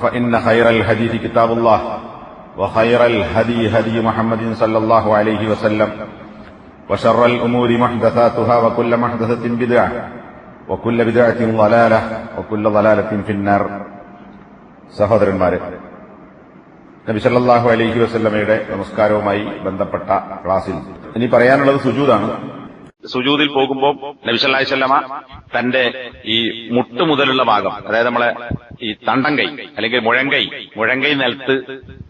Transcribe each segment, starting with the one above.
فإن خير الحديث كتاب الله وخير الهدي هدي محمد صلى الله عليه وسلم وشر الأمور محدثاتها وكل محدثة بدعة وكل بدعة ضلالة وكل ضلالة في النار സഹോദരന്മാരെ നബി സല്ലല്ലാഹു അലൈഹി വസല്ലമയുടെ നമസ്കാരവുമായി ബന്ധപ്പെട്ട ക്ലാസ്സിൽ ഇനി പറയാനുള്ളത് സുജൂദാണ് സുജൂദിൽ പോകുമ്പോൾ നബിസല്ലാഹി സ്വല്ലമ തന്റെ ഈ മുട്ട് മുതലുള്ള ഭാഗം അതായത് നമ്മളെ ഈ തണ്ടങ്കൈ അല്ലെങ്കിൽ മുഴങ്കൈ മുഴങ്കൈ നിലത്ത്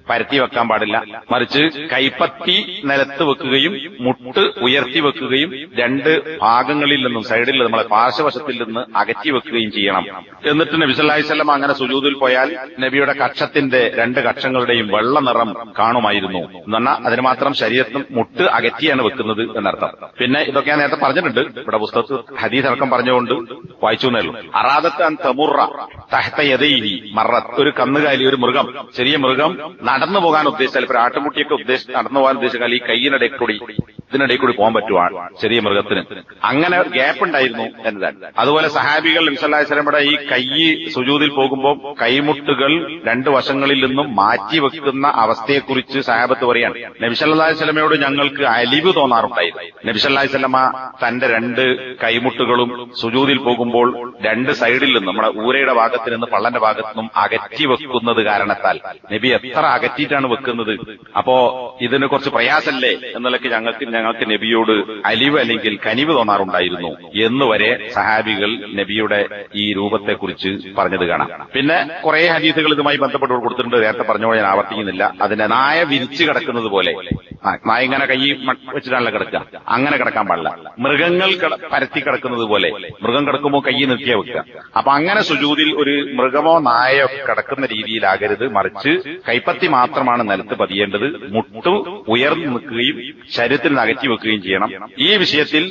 പരത്തി വെക്കാൻ പാടില്ല. മറിച്ച് കൈപ്പത്തി നിലത്ത് വെക്കുകയും മുട്ട് ഉയർത്തി വെക്കുകയും രണ്ട് ഭാഗങ്ങളിൽ നിന്നും സൈഡിൽ നമ്മളെ പാർശ്വവശത്തിൽ നിന്ന് അകറ്റി വെക്കുകയും ചെയ്യണം. എന്നിട്ട് നബി സല്ലല്ലാഹി അങ്ങനെ സുജൂതിൽ പോയാൽ നബിയുടെ കക്ഷത്തിന്റെ രണ്ട് കക്ഷങ്ങളുടെയും വെള്ള നിറം കാണുമായിരുന്നു. എന്ന് പറഞ്ഞാൽ അതിന് മാത്രം ശരീരത്തിൽ മുട്ട് അകറ്റിയാണ് വെക്കുന്നത് എന്നർത്ഥം. പിന്നെ ഇതൊക്കെ ഞാൻ നേരത്തെ പറഞ്ഞിട്ടുണ്ട്. ഇവിടെ പുസ്തകത്തിൽ ഹദീസ് അടക്കം പറഞ്ഞുകൊണ്ട് വായിച്ചു എന്നേ ഉള്ളൂ. അറാദത്ത് തമുറ തഹത്ത യദൈഹി മറത്ത് ഒരു കന്നുകാലി ഒരു മൃഗം ചെറിയ മൃഗം നടന്നു പോകാൻ ഉദ്ദേശിച്ചാൽ ഇപ്പൊ ആട്ടുമുട്ടിയൊക്കെ ഉദ്ദേശിച്ച് നടന്നു പോകാൻ ഉദ്ദേശിച്ചാൽ ഈ കൈയിനിടയിൽ കൂടി ഇതിനിടയിൽ കൂടി പോകാൻ പറ്റുവാണ് ചെറിയ മൃഗത്തിന്. അങ്ങനെ ഗ്യാപ്പ് ഉണ്ടായിരുന്നു എന്നതാണ്. അതുപോലെ സഹാബികൾ ഇൻസല്ലാസ്ലമയുടെ ഈ കൈ സുജൂതിൽ പോകുമ്പോൾ കൈമുട്ടുകൾ രണ്ട് വശങ്ങളിൽ നിന്നും മാറ്റി വെക്കുന്ന അവസ്ഥയെക്കുറിച്ച് സഹാബത്ത് പറയാണ്. നബിസല്ലാസ്ലമയോട് ഞങ്ങൾക്ക് അലിവ് തോന്നാറുണ്ടായിരുന്നു. നബിസല്ലാസ്ലമ തന്റെ രണ്ട് കൈമുട്ടുകളും സുജൂതിൽ പോകുമ്പോൾ രണ്ട് സൈഡിൽ നിന്നും നമ്മുടെ ഊരയുടെ ഭാഗത്ത് നിന്ന് പള്ളന്റെ ഭാഗത്തു നിന്നും അകറ്റി വെക്കുന്നത് കാരണത്താൽ നബി എത്ര അകറ്റിയിട്ടാണ് വെക്കുന്നത്? അപ്പോ ഇതിന് കുറച്ച് പ്രയാസല്ലേ? എന്നൊക്കെ ഞങ്ങൾക്ക് ഞങ്ങൾക്ക് നബിയോട് അലിവ് അല്ലെങ്കിൽ കനിവ് തോന്നാറുണ്ടായിരുന്നു. എന്ന് വരെ സഹാബികൾ നബിയുടെ ഈ രൂപത്തെക്കുറിച്ച് പറഞ്ഞത് കാണാം. പിന്നെ കുറെ ഹദീസുകൾ ഇതുമായി ബന്ധപ്പെട്ട് കൊടുത്തിട്ടുണ്ട്. നേരത്തെ പറഞ്ഞപ്പോൾ ഞാൻ ആവർത്തിക്കുന്നില്ല. അതിന്റെ നായ വിരിച്ചു കിടക്കുന്നത് പോലെ. നായ ഇങ്ങനെ കൈ വെച്ചിട്ടാണല്ലോ കിടക്കുക. അങ്ങനെ കിടക്കാൻ പാടില്ല. മൃഗങ്ങൾ പരത്തി കിടക്കുന്നത് പോലെ മൃഗം കിടക്കുമ്പോൾ കൈ നിർത്തിയാ വെക്കുക. അപ്പൊ അങ്ങനെ സുജൂതിൽ ഒരു മൃഗമോ നായയോ കിടക്കുന്ന രീതിയിലാകരുത്. മറിച്ച് കൈപ്പത്തി മാത്രമാണ് നിലത്ത് പതിയേണ്ടത്. മുട്ടു ഉയർന്നു നിൽക്കുകയും ശരീരത്തിൽ അകറ്റി വെക്കുകയും ചെയ്യണം. ഈ വിഷയത്തിൽ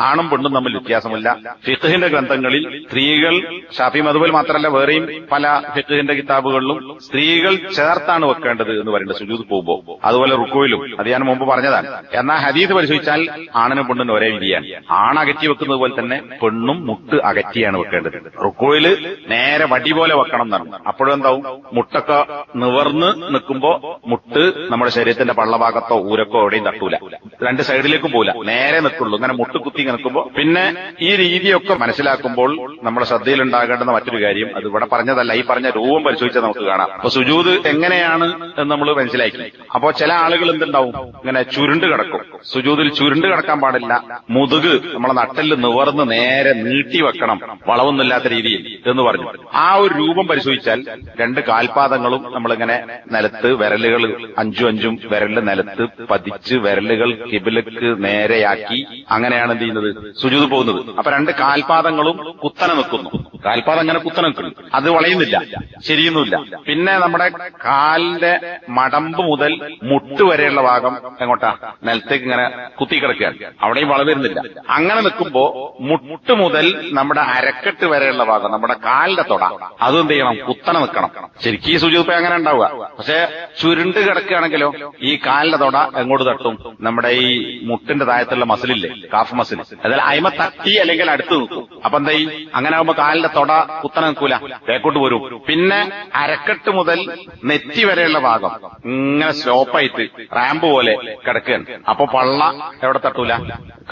ആണും പെണ്ണും തമ്മിൽ വ്യത്യാസമില്ല. ഫിത്തുഹിന്റെ ഗ്രന്ഥങ്ങളിൽ സ്ത്രീകൾ ഷാഫി മധുബൽ മാത്രമല്ല വേറെയും പല ഫിത്തുഹിന്റെ കിതാബുകളിലും സ്ത്രീകൾ ചേർത്താണ് വെക്കേണ്ടത് എന്ന് പറയുന്നത് സുജൂത് പോകുമ്പോൾ അതുപോലെ റുക്കോയിലും അത് ഞാൻ മുമ്പ് പറഞ്ഞതാണ്. എന്നാൽ ഹദീസ് പരിശോധിച്ചാൽ ആണിനും പെണ്ണിനും ഒരേ വിധിയാണ്. ആണ് അകറ്റി വെക്കുന്നത് പോലെ തന്നെ പെണ്ണും മുട്ട് അകറ്റിയാണ് വെക്കേണ്ടത്. റുക്കോയിൽ നേരെ വടി പോലെ വെക്കണം എന്നാണ്. അപ്പോഴെന്താവും മുട്ടൊക്കെ നിവർന്ന് നിൽക്കുമ്പോ മുട്ട് നമ്മുടെ ശരീരത്തിന്റെ പള്ളഭാഗത്തോ ഊരക്കോ എവിടെയും തട്ടൂല. രണ്ട് സൈഡിലേക്കും പോകില്ല നേരെ നിൽക്കുള്ളൂ. ഇങ്ങനെ മുട്ട് കുത്തി നിൽക്കുമ്പോ പിന്നെ ഈ രീതിയൊക്കെ മനസ്സിലാക്കുമ്പോൾ നമ്മുടെ ശ്രദ്ധയിൽ ഉണ്ടാകേണ്ടുന്ന മറ്റൊരു കാര്യം അത് ഇവിടെ പറഞ്ഞതല്ല. ഈ പറഞ്ഞ രൂപം പരിശോധിച്ചാൽ നമുക്ക് കാണാം. അപ്പൊ സുജൂത് എങ്ങനെയാണ് എന്ന് നമ്മൾ മനസ്സിലാക്കി. അപ്പോ ചില ആളുകൾ എന്തുണ്ടാവും? ഇങ്ങനെ ചുരുണ്ട് കിടക്കും. സുജൂതിൽ ചുരുണ്ട് കിടക്കാൻ പാടില്ല. മുതുക് നമ്മളെ നട്ടൽ നിവർന്ന് നേരെ നീട്ടി വെക്കണം. വളവൊന്നുമില്ലാത്ത രീതിയിൽ. എന്ന് പറഞ്ഞു. ആ ഒരു രൂപം പരിശോധിച്ചാൽ രണ്ട് കാൽപാദങ്ങളും നമ്മളിങ്ങനെ നിലത്ത് വിരലുകൾ അഞ്ചും അഞ്ചും വിരൽ നിലത്ത് പതിച്ച് വിരലുകൾ കിബിലക്ക് നേരെയാക്കി അങ്ങനെയാണ് എന്ത് ചെയ്യുന്നത്? സുജൂത് പോകുന്നത്. അപ്പൊ രണ്ട് കാൽപാദങ്ങളും കുത്തനെ നിൽക്കുന്നു. കാൽപാദം അങ്ങനെ കുത്തനെ നിൽക്കുന്നു. അത് വളയുന്നില്ല. ശരിയൊന്നുമില്ല. പിന്നെ നമ്മുടെ കാലിന്റെ മടമ്പ് മുതൽ മുട്ട് വരെയുള്ള ഭാഗം എങ്ങോട്ടാ? നിലത്തേക്ക് ഇങ്ങനെ കുത്തി കിടക്കുകയാണ്. അവിടെയും വള വരുന്നില്ല. അങ്ങനെ നിൽക്കുമ്പോ മുട്ട് മുതൽ നമ്മുടെ അരക്കെട്ട് വരെയുള്ള ഭാഗം നമ്മുടെ കാലിന്റെ തൊട. അത് എന്ത് ചെയ്യണം കുത്തനെ നിൽക്കണം ശരിക്കും ഈ സുജൂപ്പ് അങ്ങനെ ഉണ്ടാവുക. പക്ഷെ ചുരുണ്ട് കിടക്കുകയാണെങ്കിലോ ഈ കാലിന്റെ തൊട എങ്ങോട്ട് തട്ടും? നമ്മുടെ ഈ മുട്ടിന്റെ താഴത്തുള്ള മസിലില്ലേ? Calf muscle. അതായത് അയിമ തട്ടി അല്ലെങ്കിൽ അടുത്ത് നിൽക്കും. അപ്പൊ എന്താ ഈ അങ്ങനെ ആകുമ്പോ കാലിന്റെ തൊട കുത്തനെ നിൽക്കൂല. തേക്കോട്ട് വരും. പിന്നെ അരക്കെട്ട് മുതൽ നെറ്റി വരെയുള്ള ഭാഗം. ഇങ്ങനെ സ്ലോപ്പായിട്ട് റാമ്പ് പോലെ കിടക്കുകയാണ്. അപ്പൊ പള്ള എവിടെ തട്ടൂല?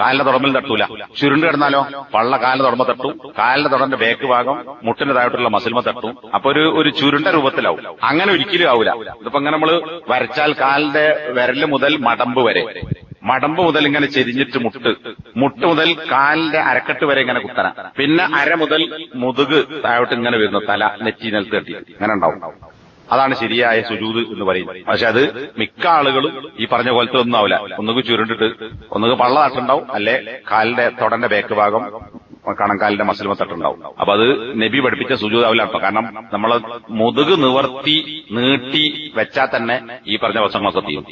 കാലിന്റെ തുടമ്പിൽ തട്ടൂല. ചുരുണ്ട് കിടന്നാലോ? പള്ള കാലിന്റെ തുടമ്പ് തട്ടും. കാലിന്റെ തുടന്റെ ബേക്ക് ഭാഗം മുട്ടിന്റെ താഴോട്ടുള്ള മസിൽമ തട്ടും. അപ്പൊ ഒരു ഒരു ചുരുണ്ട രൂപത്തിലാവും. അങ്ങനെ ഒരിക്കലും ആവില്ല ഇതിപ്പോ അങ്ങനെ നമ്മൾ വരച്ചാൽ കാലിന്റെ വിരൽ മുതൽ മടമ്പ് വരെ. മടമ്പ് മുതൽ ഇങ്ങനെ ചെരിഞ്ഞിട്ട് മുട്ട്. മുട്ട് മുതൽ കാലിന്റെ അരക്കെട്ട് വരെ ഇങ്ങനെ കുത്തന പിന്നെ അര മുതൽ മുതുക് താഴോട്ട് ഇങ്ങനെ വരുന്നു. തല നെറ്റി നിലത്ത് കെട്ടി ഇങ്ങനെ ഉണ്ടാവും. അതാണ് ശരിയായ സുജൂത് എന്ന് പറയുന്നത്. പക്ഷെ അത് മിക്ക ആളുകളും ഈ പറഞ്ഞ പോലത്തെ ഒന്നും ആവില്ല ഒന്നുകിൽ ചുരുണ്ടിട്ട് ഒന്നുകിൽ പള്ള തട്ടുണ്ടാവും. അല്ലെ? കാലിന്റെ തൊടന്റെ ബേക്ക് ഭാഗം. കണങ്കാലിന്റെ മസിൽ തട്ടുണ്ടാവും അപ്പൊ അത് നബി പഠിപ്പിച്ച സുജൂതാവിലാണ് കാരണം നമ്മളെ മുതുക് നിവർത്തി നീട്ടി വെച്ചാൽ തന്നെ ഈ പറഞ്ഞ വശങ്ങളൊക്കെ തീരും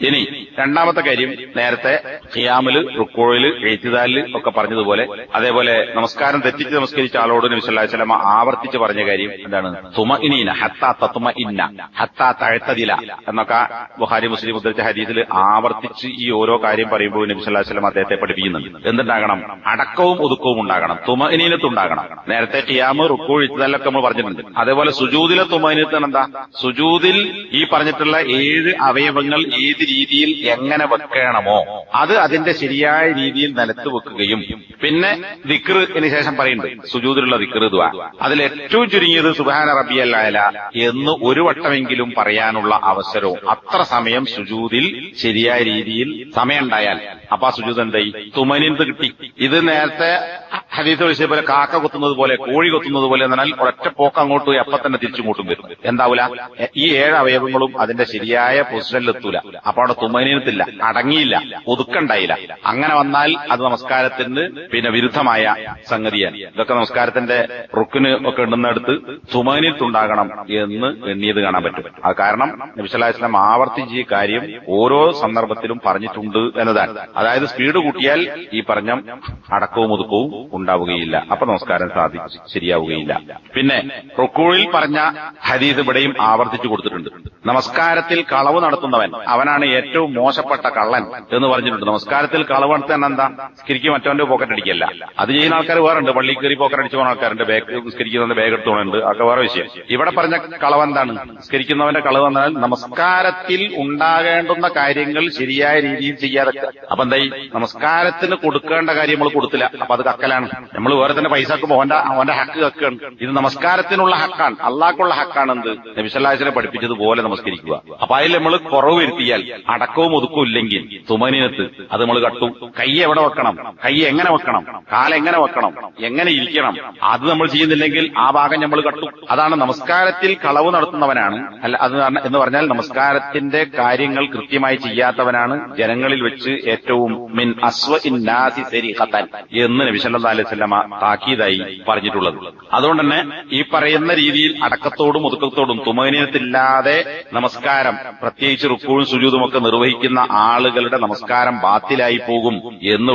ഇനി രണ്ടാമത്തെ കാര്യം നേരത്തെ ഖിയാമിൽ റുക്കോയിൽ എഴുത്തിതാലിൽ ഒക്കെ പറഞ്ഞതുപോലെ അതേപോലെ നമസ്കാരം തെറ്റിച്ച് നമസ്കരിച്ച ആളോട് നബി സല്ലല്ലാഹു അലൈഹി വസല്ലം ആവർത്തിച്ച് പറഞ്ഞ കാര്യം എന്താണ്? തുമ ഇനീന ഹത്താ തത്തുമ ഇന്ന ഹത്താ തഴത്തതില എന്നൊക്കെ ബുഹാരി മുസ്ലിം ഉദ്ധരിച്ച ഹദീസിൽ ആവർത്തിച്ച് ഈ ഓരോ കാര്യം പറയുമ്പോൾ നബി സല്ലല്ലാഹു അലൈഹി വസല്ലം അദ്ദേഹത്തെ പഠിപ്പിക്കുന്നുണ്ട്. എന്തുണ്ടാകണം? അടക്കവും ഒതുക്കവും ഉണ്ടാകണം. തുമ ഉണ്ടാകണം. നേരത്തെ ഖിയാമ് റുക്കു എഴുത്തിദാലൊക്കെ നമ്മൾ പറഞ്ഞിട്ടുണ്ട്. അതേപോലെ സുജൂദിലെ തുമനീനത്ത് എന്താ? സുജൂദിൽ ഈ പറഞ്ഞിട്ടുള്ള ഏഴ് അവയവങ്ങൾ ഏത് രീതിയിൽ എങ്ങനെ വെക്കണമോ അത് അതിന്റെ ശരിയായ രീതിയിൽ നിലത്ത് വെക്കുകയും പിന്നെ ദിക്റിന് ശേഷം പറയുന്നുണ്ട്. സുജൂദിലുള്ള ദിക്ർ ദുആ അതിൽ ഏറ്റവും ചുരുങ്ങിയത് സുബാന റബിയല്ലായ എന്ന് ഒരു വട്ടമെങ്കിലും പറയാനുള്ള അവസരവും അത്ര സമയം സുജൂദിൽ ശരിയായ രീതിയിൽ സമയം ഉണ്ടായാൽ. അപ്പൊ ആ സുജൂദ് എന്തായി? തുമനിന്ത് കിട്ടി. ഇത് നേരത്തെ ഹദീസ് വിളിച്ചത് പോലെ കാക്ക കൊത്തുന്നത് പോലെ കോഴി കൊത്തുന്നത് പോലെ എന്നാൽ ഒരൊറ്റ പോക്ക് അങ്ങോട്ട് പോയി അപ്പൊ തന്നെ തിരിച്ചുങ്ങോട്ടും വരും. എന്താവൂല? ഈ ഏഴ് അവയവങ്ങളും അതിന്റെ ശരിയായ പൊസിഷനിൽ എത്തൂല. അപ്പൊ അവിടെ തുമനീനത്തില്ല അടങ്ങിയില്ല. ഒതുക്കണ്ടായില്ല. അങ്ങനെ വന്നാൽ അത് നമസ്കാരത്തിന് പിന്നെ വിരുദ്ധമായ സംഗതിയാണ്. ഇതൊക്കെ നമസ്കാരത്തിന്റെ റുക്കിന് ഒക്കെ ഇടുന്നിടത്ത് തുമനീത്തുണ്ടാകണം എന്ന് എണ്ണിയത് കാണാൻ പറ്റും. അത് കാരണം നബിസ്വല്ലാസ്ലാം ആവർത്തിച്ച് ഈ കാര്യം ഓരോ സന്ദർഭത്തിലും പറഞ്ഞിട്ടുണ്ട് എന്നതാണ്. അതായത് സ്പീഡ് കൂട്ടിയാൽ ഈ പറഞ്ഞ അടക്കവും ഒതുക്കവും ഉണ്ടാവുകയില്ല. അപ്പൊ നമസ്കാരം സാധി ശരിയാവുകയില്ല. പിന്നെ റുക്കൂഴിൽ പറഞ്ഞ ഹദീസ് ഇവിടെയും ആവർത്തിച്ചു കൊടുത്തിട്ടുണ്ട്. നമസ്കാരത്തിൽ കളവ് നടത്തുന്നവൻ. അവനാണ് ഏറ്റവും മോശപ്പെട്ട കള്ളൻ എന്ന് പറഞ്ഞിട്ടുണ്ട്. നമസ്കാരത്തിൽ കളവ് നടത്താൻ എന്താ? സ്കിരിക്ക് മറ്റവന്റെ പോക്കറ്റ് അടിക്കല്ല. അത് ചെയ്യുന്ന ആൾക്കാർ വേറെ ഉണ്ട് പള്ളി കയറി പോക്കറ്റ് അടിച്ചു പോകുന്ന ആൾക്കാരുണ്ട്. ബാഗ് സ്കരിക്കുന്നവന്റെ ബാഗ് എടുത്തോണുണ്ട് അതൊക്കെ വേറെ വിഷയം. ഇവിടെ പറഞ്ഞ കളവ് എന്താണ്? സ്കരിക്കുന്നവന്റെ കളവ് എന്നാൽ നമസ്കാരത്തിൽ ഉണ്ടാകേണ്ടുന്ന കാര്യങ്ങൾ ശരിയായ രീതിയിൽ ചെയ്യാതെ. അപ്പൊ എന്തായി? നമസ്കാരത്തിന് കൊടുക്കേണ്ട കാര്യം നമ്മൾ കൊടുത്തില്ല. അപ്പൊ അത് കക്കലാണ്. നമ്മൾ വേറെ തന്നെ പൈസ ഓന്റെ അവന്റെ ഹക്ക് കക്കാണ്. ഇത് നമസ്കാരത്തിനുള്ള ഹക്കാണ്. അള്ളാഹ്ക്കുള്ള ഹക്കാണ് എന്ത്? നബിസല്ലാസിനെ പഠിപ്പിച്ചതുപോലെ നമസ്കരിക്കുക അപ്പൊ അതിൽ നമ്മൾ കുറവ് വരുത്തിയാൽ അടക്കവും ഒതുക്കവും ഇല്ലെങ്കിൽ തുമനിനത്ത് അത് നമ്മൾ കട്ടും. കൈ എവിടെ വെക്കണം? കൈ എങ്ങനെ വെക്കണം? കാലെങ്ങനെ വെക്കണം? എങ്ങനെ ഇരിക്കണം? അത് നമ്മൾ ചെയ്യുന്നില്ലെങ്കിൽ ആ ഭാഗം നമ്മൾ കട്ടും. അതാണ് നമസ്കാരത്തിൽ കളവ് നടത്തുന്നവനാണ്. അല്ല അത് എന്ന് പറഞ്ഞാൽ നമസ്കാരത്തിന്റെ കാര്യങ്ങൾ കൃത്യമായി ചെയ്യാത്തവനാണ് ജനങ്ങളിൽ വെച്ച് ഏറ്റവും മിൻ അസ്വ ഇന്നാസി എന്ന് നബി സല്ലല്ലാഹു അലൈഹി വസല്ലമ താക്കീതായി പറഞ്ഞിട്ടുള്ളത്. അതുകൊണ്ട് തന്നെ ഈ പറയുന്ന രീതിയിൽ അടക്കത്തോടും ഒതുക്കത്തോടും തുമനീയത്തില്ലാതെ നമസ്കാരം. പ്രത്യേകിച്ച് റുക്കൂഴും സുജൂതുമൊക്കെ നിർവഹിക്കുന്ന ആളുകളുടെ നമസ്കാരം ബാത്തിലായി പോകും എന്ന്